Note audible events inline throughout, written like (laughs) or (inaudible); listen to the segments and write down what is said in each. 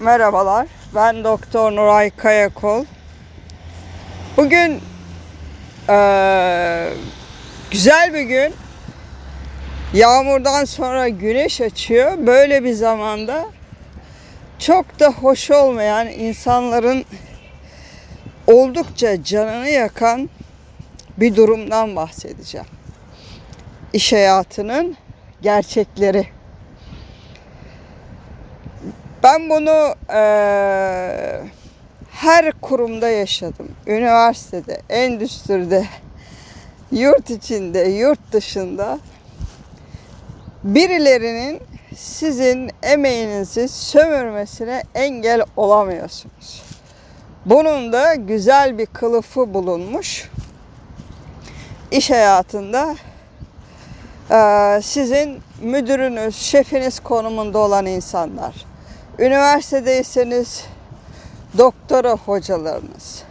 Merhabalar. Ben Doktor Nuray Kayakol. Bugün eee, güzel bir gün. Yağmurdan sonra güneş açıyor. Böyle bir zamanda çok da hoş olmayan insanların oldukça canını yakan bir durumdan bahsedeceğim. İş hayatının gerçekleri. Ben bunu eee, her kurumda yaşadım. Üniversitede, endüstride, yurt içinde, yurt dışında birilerinin sizin emeğinizi sömürmesine engel olamıyorsunuz. Bunun da güzel bir kılıfı bulunmuş. İş hayatında sizin müdürünüz, şefiniz konumunda olan insanlar. Üniversitedeyseniz doktora hocalarınız.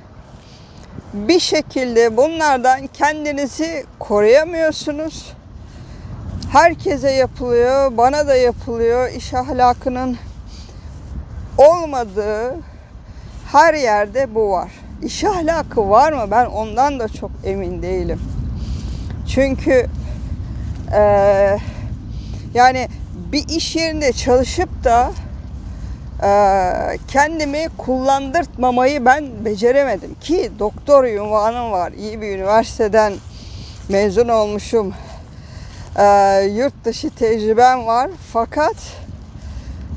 Bir şekilde bunlardan kendinizi koruyamıyorsunuz. Herkese yapılıyor, bana da yapılıyor. İş ahlakının olmadığı her yerde bu var. İş ahlakı var mı? Ben ondan da çok emin değilim. Çünkü eee, yani bir iş yerinde çalışıp da kendimi kullandırtmamayı ben beceremedim ki doktor ünvanım var. İyi bir üniversiteden mezun olmuşum. Eee, yurt dışı tecrübem var. Fakat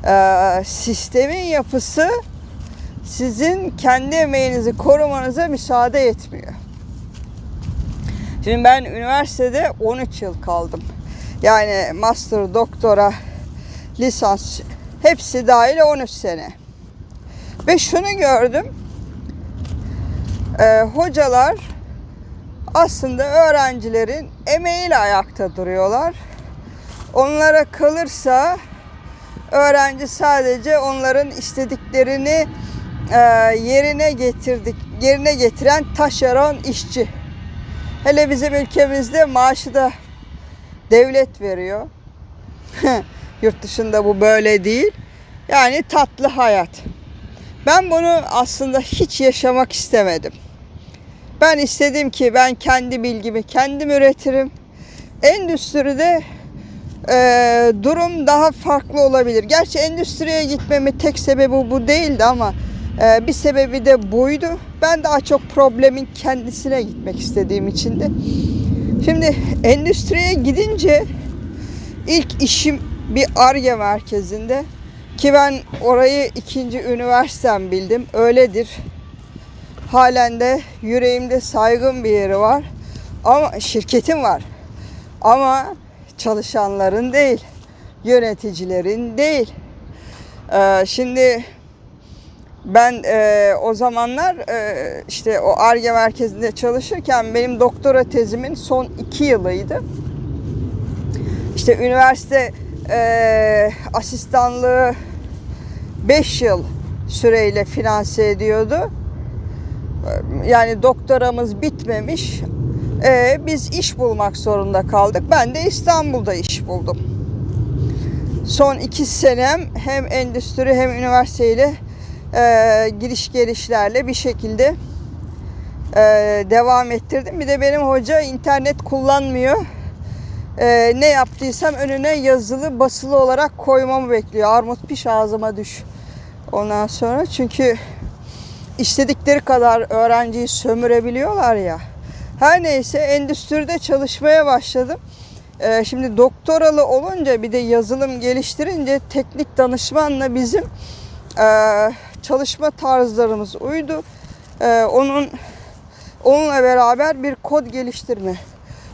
eee, sistemin yapısı sizin kendi emeğinizi korumanıza müsaade etmiyor. Şimdi ben üniversitede 13 yıl kaldım. Yani master, doktora, lisans hepsi dahil 13 sene. Ve şunu gördüm. Ee, hocalar aslında öğrencilerin emeğiyle ayakta duruyorlar. Onlara kalırsa öğrenci sadece onların istediklerini e, yerine getirdik yerine getiren taşeron işçi. Hele bizim ülkemizde maaşı da devlet veriyor. (laughs) Yurt dışında bu böyle değil. Yani tatlı hayat. Ben bunu aslında hiç yaşamak istemedim. Ben istedim ki ben kendi bilgimi kendim üretirim. Endüstride e, durum daha farklı olabilir. Gerçi endüstriye gitmemin tek sebebi bu değildi ama e, bir sebebi de buydu. Ben daha çok problemin kendisine gitmek istediğim için de. Şimdi endüstriye gidince ilk işim bir ARGE merkezinde ki ben orayı ikinci üniversitem bildim. Öyledir. Halen de yüreğimde saygın bir yeri var. Ama şirketim var. Ama çalışanların değil, yöneticilerin değil. Ee, şimdi ben e, o zamanlar e, işte o ARGE merkezinde çalışırken benim doktora tezimin son iki yılıydı. İşte üniversite e, asistanlığı 5 yıl süreyle finanse ediyordu. Yani doktoramız bitmemiş. E, biz iş bulmak zorunda kaldık. Ben de İstanbul'da iş buldum. Son iki senem hem endüstri hem üniversiteyle e, giriş gelişlerle bir şekilde e, devam ettirdim. Bir de benim hoca internet kullanmıyor. E, ne yaptıysam önüne yazılı basılı olarak koymamı bekliyor. Armut piş ağzıma düş. Ondan sonra çünkü istedikleri kadar öğrenciyi sömürebiliyorlar ya. Her neyse endüstride çalışmaya başladım. Ee, şimdi doktoralı olunca bir de yazılım geliştirince teknik danışmanla bizim e, çalışma tarzlarımız uydu. Ee, onun onunla beraber bir kod geliştirme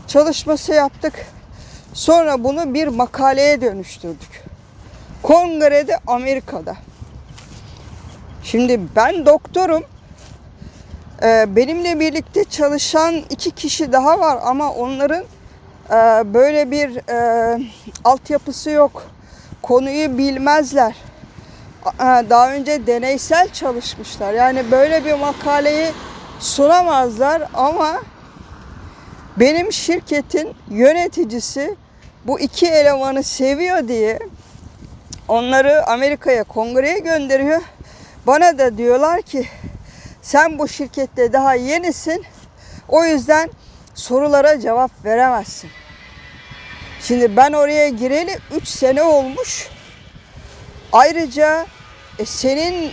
çalışması yaptık. Sonra bunu bir makaleye dönüştürdük. Kongrede Amerika'da. Şimdi ben doktorum. Ee, benimle birlikte çalışan iki kişi daha var ama onların e, böyle bir e, altyapısı yok. Konuyu bilmezler. E, Daha önce deneysel çalışmışlar. Yani böyle bir makaleyi sunamazlar ama benim şirketin yöneticisi bu iki elemanı seviyor diye onları Amerika'ya, kongreye gönderiyor. Bana da diyorlar ki sen bu şirkette daha yenisin. O yüzden sorulara cevap veremezsin. Şimdi ben oraya gireli 3 sene olmuş. Ayrıca e, senin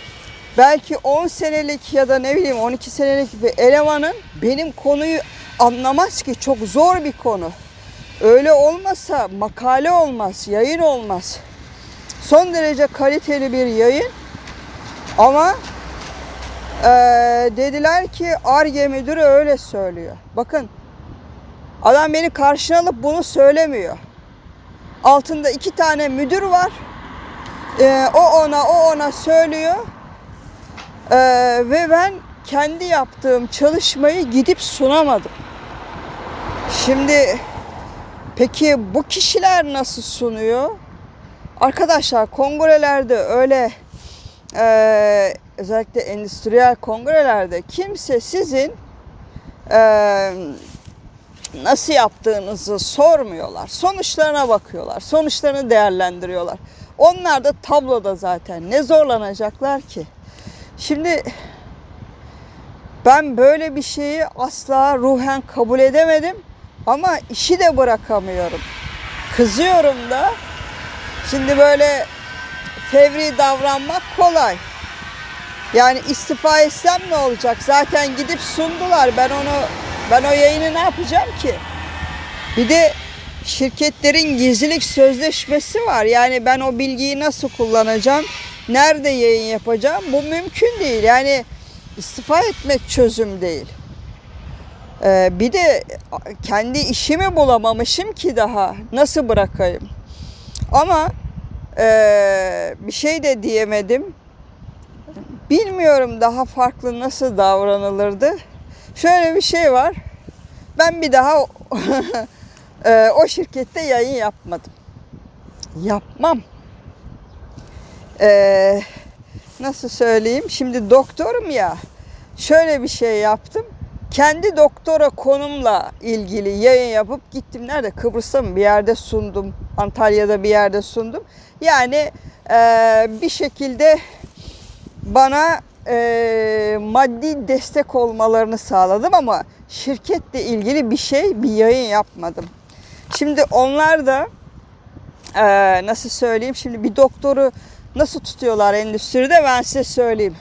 belki 10 senelik ya da ne bileyim 12 senelik bir elemanın benim konuyu anlamaz ki çok zor bir konu. Öyle olmasa makale olmaz, yayın olmaz. Son derece kaliteli bir yayın ama eee, dediler ki ARGE müdürü öyle söylüyor. Bakın adam beni karşına alıp bunu söylemiyor. Altında iki tane müdür var. Eee, o ona o ona söylüyor. Eee, ve ben kendi yaptığım çalışmayı gidip sunamadım. Şimdi peki bu kişiler nasıl sunuyor? Arkadaşlar kongrelerde öyle eee, özellikle endüstriyel kongrelerde kimse sizin eee, nasıl yaptığınızı sormuyorlar. Sonuçlarına bakıyorlar. Sonuçlarını değerlendiriyorlar. Onlar da tabloda zaten. Ne zorlanacaklar ki? Şimdi ben böyle bir şeyi asla ruhen kabul edemedim. Ama işi de bırakamıyorum. Kızıyorum da. Şimdi böyle fevri davranmak kolay. Yani istifa etsem ne olacak? Zaten gidip sundular. Ben onu ben o yayını ne yapacağım ki? Bir de şirketlerin gizlilik sözleşmesi var. Yani ben o bilgiyi nasıl kullanacağım? Nerede yayın yapacağım? Bu mümkün değil. Yani istifa etmek çözüm değil. Ee, bir de kendi işimi bulamamışım ki daha. Nasıl bırakayım? Ama eee, bir şey de diyemedim. Bilmiyorum daha farklı nasıl davranılırdı. Şöyle bir şey var. Ben bir daha eee, (laughs) o şirkette yayın yapmadım. Yapmam. Eee, nasıl söyleyeyim? Şimdi doktorum ya. Şöyle bir şey yaptım. Kendi doktora konumla ilgili yayın yapıp gittim. Nerede? Kıbrıs'ta mı? Bir yerde sundum. Antalya'da bir yerde sundum. Yani eee, bir şekilde bana eee, maddi destek olmalarını sağladım ama şirketle ilgili bir şey, bir yayın yapmadım. Şimdi onlar da eee, nasıl söyleyeyim? Şimdi bir doktoru nasıl tutuyorlar endüstride ben size söyleyeyim.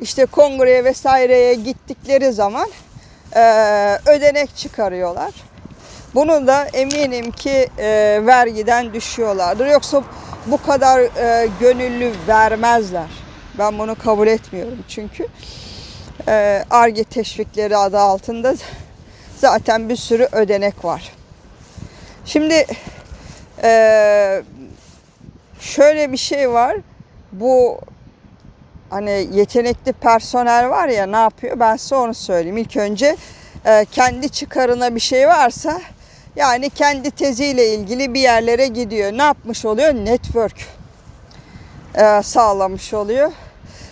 İşte kongreye vesaireye gittikleri zaman ödenek çıkarıyorlar. Bunu da eminim ki eee, vergiden düşüyorlardır. Yoksa bu kadar eee, gönüllü vermezler. Ben bunu kabul etmiyorum çünkü. Eee, ARGE teşvikleri adı altında zaten bir sürü ödenek var. Şimdi eee, şöyle bir şey var. Bu hani yetenekli personel var ya ne yapıyor? Ben size onu söyleyeyim. İlk önce e, kendi çıkarına bir şey varsa yani kendi teziyle ilgili bir yerlere gidiyor. Ne yapmış oluyor? Network e, sağlamış oluyor.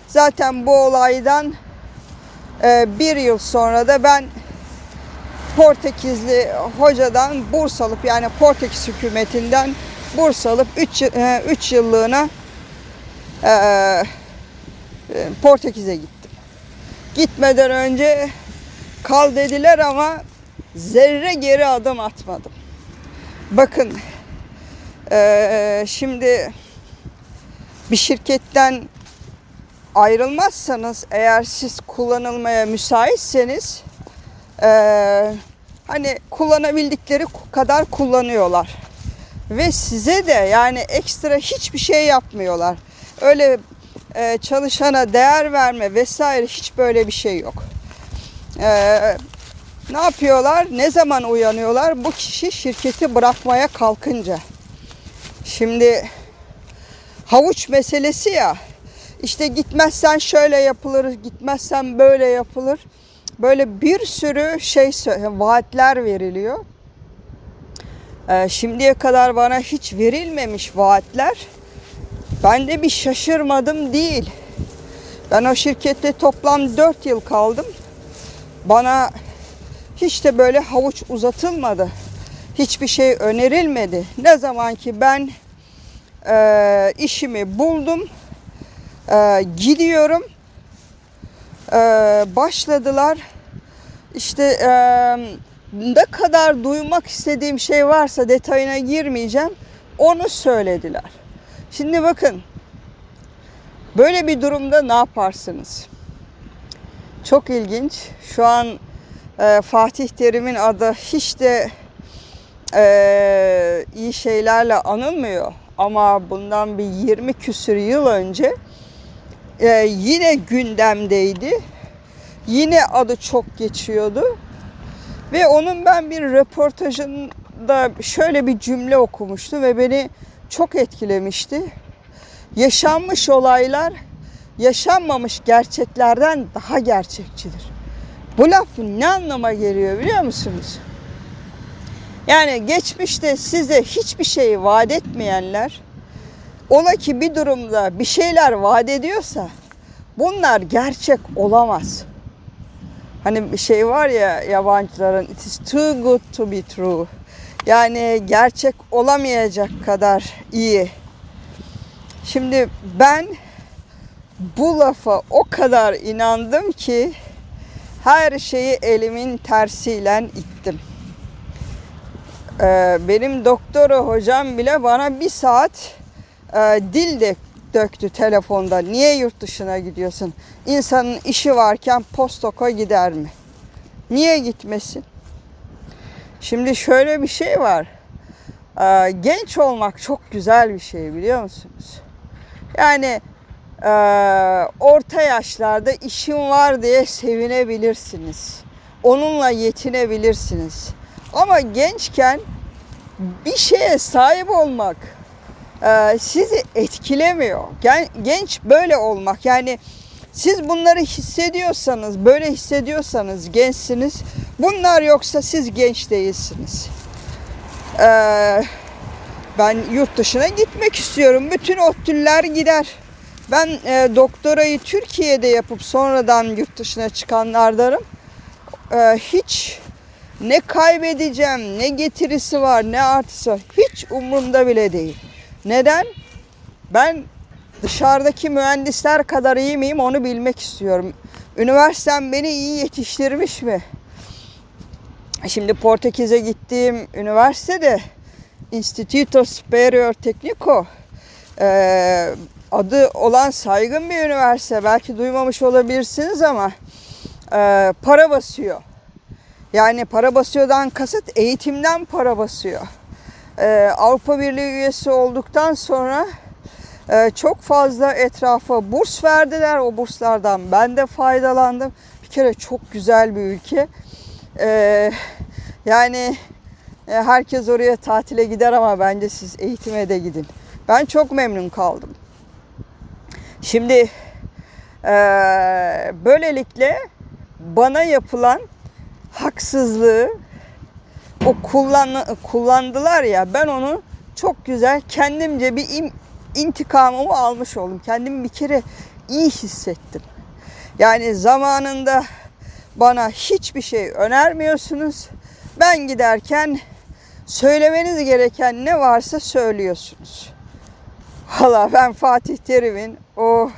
Zaten bu olaydan e, bir yıl sonra da ben Portekizli hocadan burs alıp yani Portekiz hükümetinden burs alıp 3 3 yıllığına e, e, Portekiz'e gittim. Gitmeden önce kal dediler ama zerre geri adım atmadım. Bakın e, şimdi bir şirketten ayrılmazsanız eğer siz kullanılmaya müsaitseniz e, hani kullanabildikleri kadar kullanıyorlar. Ve size de yani ekstra hiçbir şey yapmıyorlar. Öyle e, çalışana değer verme vesaire hiç böyle bir şey yok. E, ne yapıyorlar? Ne zaman uyanıyorlar? Bu kişi şirketi bırakmaya kalkınca. Şimdi havuç meselesi ya. İşte gitmezsen şöyle yapılır, gitmezsen böyle yapılır. Böyle bir sürü şey vaatler veriliyor. Ee, şimdiye kadar bana hiç verilmemiş vaatler. Ben de bir şaşırmadım değil. Ben o şirkette toplam 4 yıl kaldım. Bana hiç de böyle havuç uzatılmadı. Hiçbir şey önerilmedi. Ne zaman ki ben e, işimi buldum. E, gidiyorum. E, başladılar. İşte e, ne kadar duymak istediğim şey varsa detayına girmeyeceğim. Onu söylediler. Şimdi bakın. Böyle bir durumda ne yaparsınız? Çok ilginç. Şu an e, Fatih Terim'in adı hiç de e, iyi şeylerle anılmıyor. Ama bundan bir 20 küsür yıl önce e, yine gündemdeydi. Yine adı çok geçiyordu. Ve onun ben bir röportajında şöyle bir cümle okumuştu ve beni çok etkilemişti. Yaşanmış olaylar yaşanmamış gerçeklerden daha gerçekçidir. Bu lafın ne anlama geliyor biliyor musunuz? Yani geçmişte size hiçbir şey vaat etmeyenler ola ki bir durumda bir şeyler vaat ediyorsa bunlar gerçek olamaz. Hani bir şey var ya yabancıların it is too good to be true. Yani gerçek olamayacak kadar iyi. Şimdi ben bu lafa o kadar inandım ki her şeyi elimin tersiyle ittim. Ee, benim doktora hocam bile bana bir saat e, dil de döktü telefonda. Niye yurt dışına gidiyorsun? İnsanın işi varken postoka gider mi? Niye gitmesin? Şimdi şöyle bir şey var. Ee, genç olmak çok güzel bir şey biliyor musunuz? Yani e, orta yaşlarda işim var diye sevinebilirsiniz. Onunla yetinebilirsiniz. Ama gençken bir şeye sahip olmak e, sizi etkilemiyor. Gen, genç böyle olmak yani siz bunları hissediyorsanız, böyle hissediyorsanız gençsiniz. Bunlar yoksa siz genç değilsiniz. Ee, ben yurt dışına gitmek istiyorum. Bütün ODTÜ'ler gider. Ben e, doktorayı Türkiye'de yapıp sonradan yurt dışına çıkanlardanım. Ee, hiç ne kaybedeceğim, ne getirisi var, ne artısı var. Hiç umurumda bile değil. Neden? Ben dışarıdaki mühendisler kadar iyi miyim onu bilmek istiyorum. Üniversitem beni iyi yetiştirmiş mi? Şimdi Portekiz'e gittiğim üniversitede Instituto Superior Tecnico e, adı olan saygın bir üniversite. Belki duymamış olabilirsiniz ama e, para basıyor. Yani para basıyordan kasıt eğitimden para basıyor. E, Avrupa Birliği üyesi olduktan sonra e, çok fazla etrafa burs verdiler. O burslardan ben de faydalandım. Bir kere çok güzel bir ülke. E, yani e, herkes oraya tatile gider ama bence siz eğitime de gidin. Ben çok memnun kaldım. Şimdi e, böylelikle bana yapılan haksızlığı o kullan kullandılar ya ben onu çok güzel kendimce bir im, intikamımı almış oldum. Kendimi bir kere iyi hissettim. Yani zamanında bana hiçbir şey önermiyorsunuz. Ben giderken söylemeniz gereken ne varsa söylüyorsunuz. Valla ben Fatih Terim'in o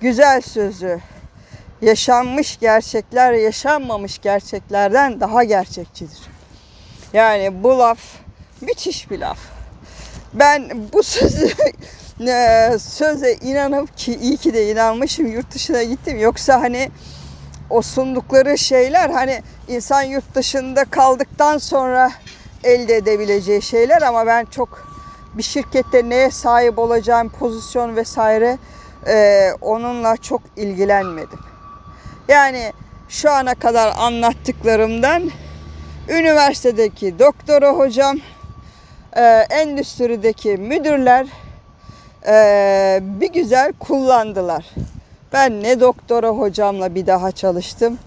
güzel sözü yaşanmış gerçekler yaşanmamış gerçeklerden daha gerçekçidir. Yani bu laf müthiş bir laf. Ben bu sözü (laughs) söze inanıp ki iyi ki de inanmışım yurt dışına gittim. Yoksa hani o sundukları şeyler hani insan yurt dışında kaldıktan sonra elde edebileceği şeyler ama ben çok bir şirkette neye sahip olacağım pozisyon vesaire e, onunla çok ilgilenmedim. Yani şu ana kadar anlattıklarımdan üniversitedeki doktora hocam, e, endüstrideki müdürler e, bir güzel kullandılar. Ben ne doktora hocamla bir daha çalıştım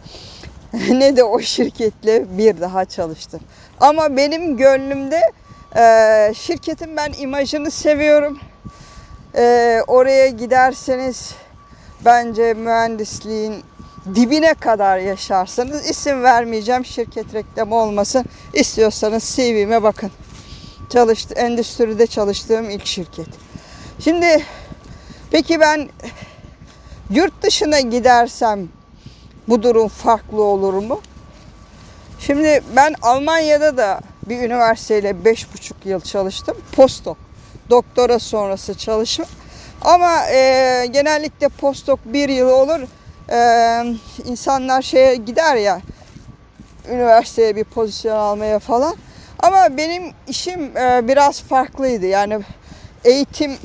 (laughs) ne de o şirketle bir daha çalıştım. Ama benim gönlümde e, şirketin ben imajını seviyorum. E, oraya giderseniz bence mühendisliğin dibine kadar yaşarsanız isim vermeyeceğim şirket reklamı olmasın. İstiyorsanız CV'me bakın. Çalıştı, endüstride çalıştığım ilk şirket. Şimdi peki ben yurt dışına gidersem bu durum farklı olur mu? Şimdi ben Almanya'da da bir üniversiteyle beş buçuk yıl çalıştım. Postdoc. Doktora sonrası çalışma. Ama e, genellikle postdoc bir yıl olur. E, insanlar şeye gider ya üniversiteye bir pozisyon almaya falan. Ama benim işim e, biraz farklıydı. Yani eğitim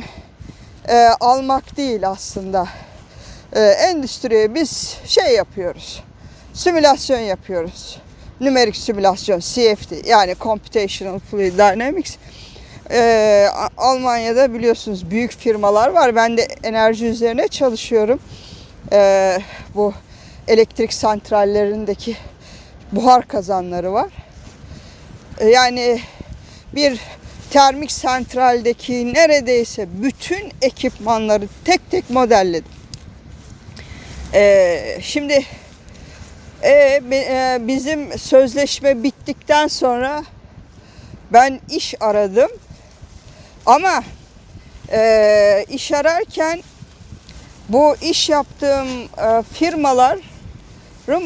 e, almak değil aslında. E, endüstriye biz şey yapıyoruz. Simülasyon yapıyoruz. Nümerik simülasyon, CFD yani Computational Fluid Dynamics. E, Almanya'da biliyorsunuz büyük firmalar var. Ben de enerji üzerine çalışıyorum. E, bu elektrik santrallerindeki buhar kazanları var. E, Yani bir termik santraldeki neredeyse bütün ekipmanları tek tek modelledim. E, şimdi e, e, bizim sözleşme bittikten sonra ben iş aradım. Ama e, iş ararken bu iş yaptığım e, firmaların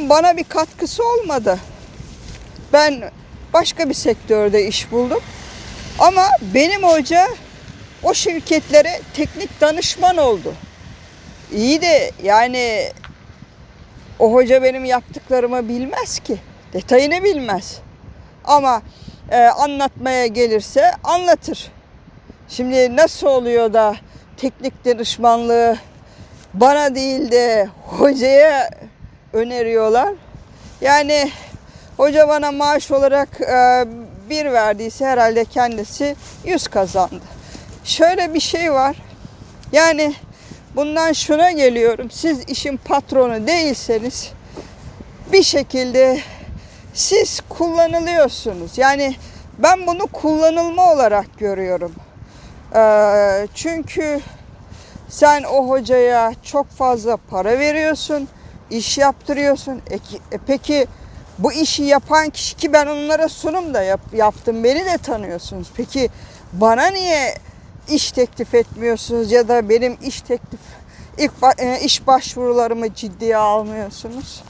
bana bir katkısı olmadı. Ben başka bir sektörde iş buldum. Ama benim hoca o şirketlere teknik danışman oldu. İyi de yani o hoca benim yaptıklarımı bilmez ki. Detayını bilmez. Ama e, anlatmaya gelirse anlatır. Şimdi nasıl oluyor da teknik danışmanlığı bana değil de hocaya öneriyorlar? Yani hoca bana maaş olarak e, bir verdiyse herhalde kendisi 100 kazandı. Şöyle bir şey var. Yani bundan şuna geliyorum. Siz işin patronu değilseniz bir şekilde siz kullanılıyorsunuz. Yani ben bunu kullanılma olarak görüyorum. Ee, çünkü sen o hocaya çok fazla para veriyorsun, iş yaptırıyorsun. E, e peki bu işi yapan kişi ki ben onlara sunum da yap- yaptım, beni de tanıyorsunuz. Peki bana niye iş teklif etmiyorsunuz ya da benim iş teklif ilk e, iş başvurularımı ciddiye almıyorsunuz?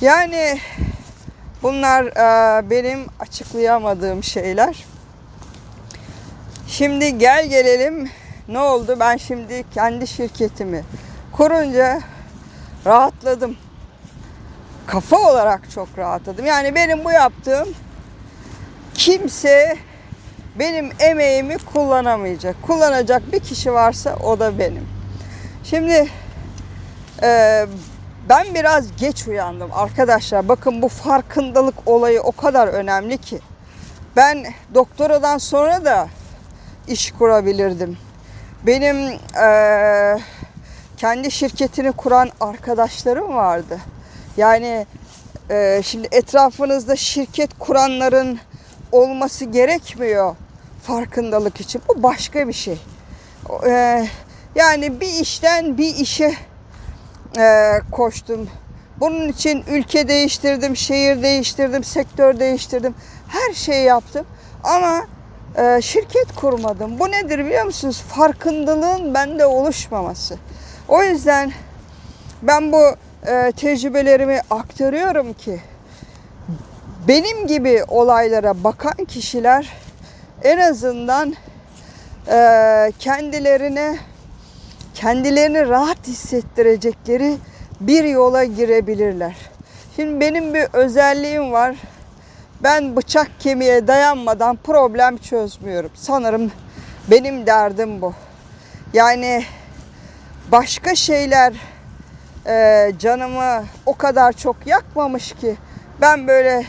Yani bunlar e, benim açıklayamadığım şeyler. Şimdi gel gelelim ne oldu? Ben şimdi kendi şirketimi kurunca rahatladım. Kafa olarak çok rahatladım. Yani benim bu yaptığım kimse benim emeğimi kullanamayacak. Kullanacak bir kişi varsa o da benim. Şimdi e, ben biraz geç uyandım arkadaşlar. Bakın bu farkındalık olayı o kadar önemli ki. Ben doktoradan sonra da iş kurabilirdim. Benim eee, kendi şirketini kuran arkadaşlarım vardı. Yani eee, şimdi etrafınızda şirket kuranların olması gerekmiyor farkındalık için. Bu başka bir şey. Eee, yani bir işten bir işe eee, koştum. Bunun için ülke değiştirdim, şehir değiştirdim, sektör değiştirdim. Her şeyi yaptım. Ama e, şirket kurmadım. Bu nedir biliyor musunuz? Farkındalığın bende oluşmaması. O yüzden ben bu e, tecrübelerimi aktarıyorum ki benim gibi olaylara bakan kişiler en azından e, kendilerine kendilerini rahat hissettirecekleri bir yola girebilirler. Şimdi benim bir özelliğim var. Ben bıçak kemiğe dayanmadan problem çözmüyorum. Sanırım benim derdim bu. Yani başka şeyler e, canımı o kadar çok yakmamış ki ben böyle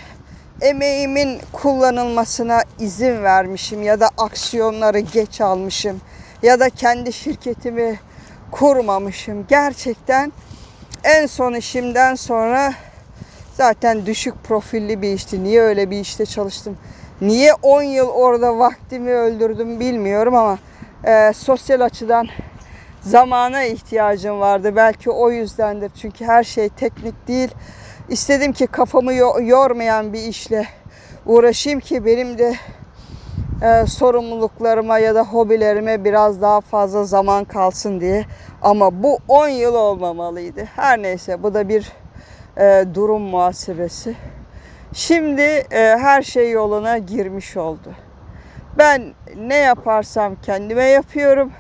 emeğimin kullanılmasına izin vermişim ya da aksiyonları geç almışım ya da kendi şirketimi kurmamışım. Gerçekten en son işimden sonra zaten düşük profilli bir işti. Niye öyle bir işte çalıştım? Niye 10 yıl orada vaktimi öldürdüm bilmiyorum ama e, sosyal açıdan zamana ihtiyacım vardı. Belki o yüzdendir. Çünkü her şey teknik değil. İstedim ki kafamı yo- yormayan bir işle uğraşayım ki benim de e, sorumluluklarıma ya da hobilerime biraz daha fazla zaman kalsın diye. Ama bu 10 yıl olmamalıydı. Her neyse bu da bir e, durum muhasebesi. Şimdi e, her şey yoluna girmiş oldu. Ben ne yaparsam kendime yapıyorum.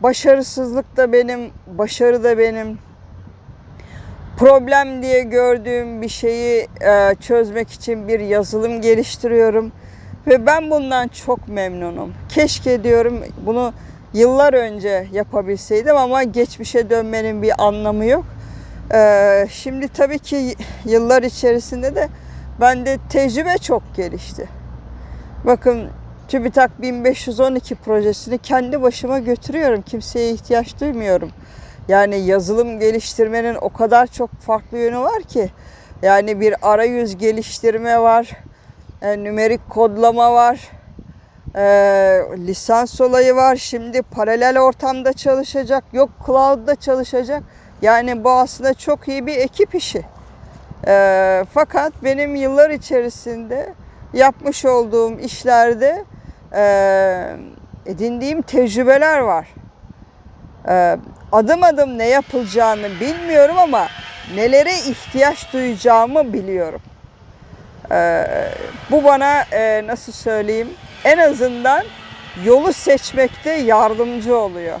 Başarısızlık da benim, başarı da benim. Problem diye gördüğüm bir şeyi e, çözmek için bir yazılım geliştiriyorum. Ve ben bundan çok memnunum. Keşke diyorum bunu yıllar önce yapabilseydim ama geçmişe dönmenin bir anlamı yok. E, şimdi tabii ki yıllar içerisinde de bende tecrübe çok gelişti. Bakın TÜBİTAK 1512 projesini kendi başıma götürüyorum. Kimseye ihtiyaç duymuyorum. Yani yazılım geliştirmenin o kadar çok farklı yönü var ki. Yani bir arayüz geliştirme var, e, nümerik kodlama var, e, lisans olayı var. Şimdi paralel ortamda çalışacak, yok cloud'da çalışacak. Yani bu aslında çok iyi bir ekip işi. E, fakat benim yıllar içerisinde yapmış olduğum işlerde e, edindiğim tecrübeler var. E, adım adım ne yapılacağını bilmiyorum ama nelere ihtiyaç duyacağımı biliyorum. E, bu bana e, nasıl söyleyeyim en azından yolu seçmekte yardımcı oluyor.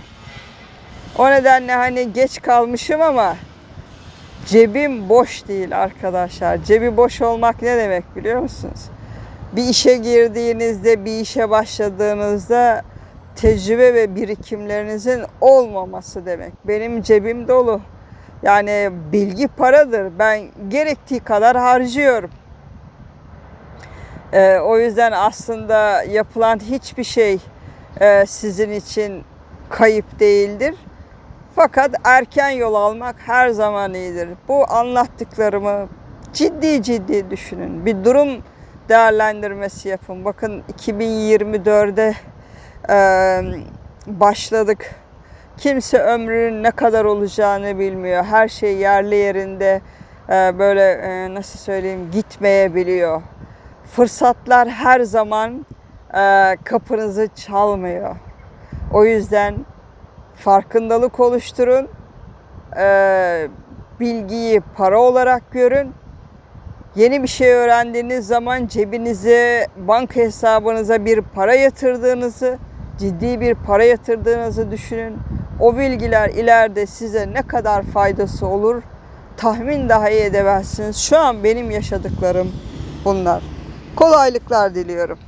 O nedenle hani geç kalmışım ama cebim boş değil arkadaşlar. Cebi boş olmak ne demek biliyor musunuz? Bir işe girdiğinizde, bir işe başladığınızda tecrübe ve birikimlerinizin olmaması demek. Benim cebim dolu. Yani bilgi paradır. Ben gerektiği kadar harcıyorum. Ee, o yüzden aslında yapılan hiçbir şey e, sizin için kayıp değildir. Fakat erken yol almak her zaman iyidir. Bu anlattıklarımı ciddi ciddi düşünün. Bir durum değerlendirmesi yapın. Bakın 2024'de e, başladık. Kimse ömrünün ne kadar olacağını bilmiyor. Her şey yerli yerinde e, böyle e, nasıl söyleyeyim gitmeyebiliyor. Fırsatlar her zaman e, kapınızı çalmıyor. O yüzden farkındalık oluşturun. E, bilgiyi para olarak görün. Yeni bir şey öğrendiğiniz zaman cebinize, banka hesabınıza bir para yatırdığınızı, ciddi bir para yatırdığınızı düşünün. O bilgiler ileride size ne kadar faydası olur tahmin dahi edemezsiniz. Şu an benim yaşadıklarım bunlar. Kolaylıklar diliyorum.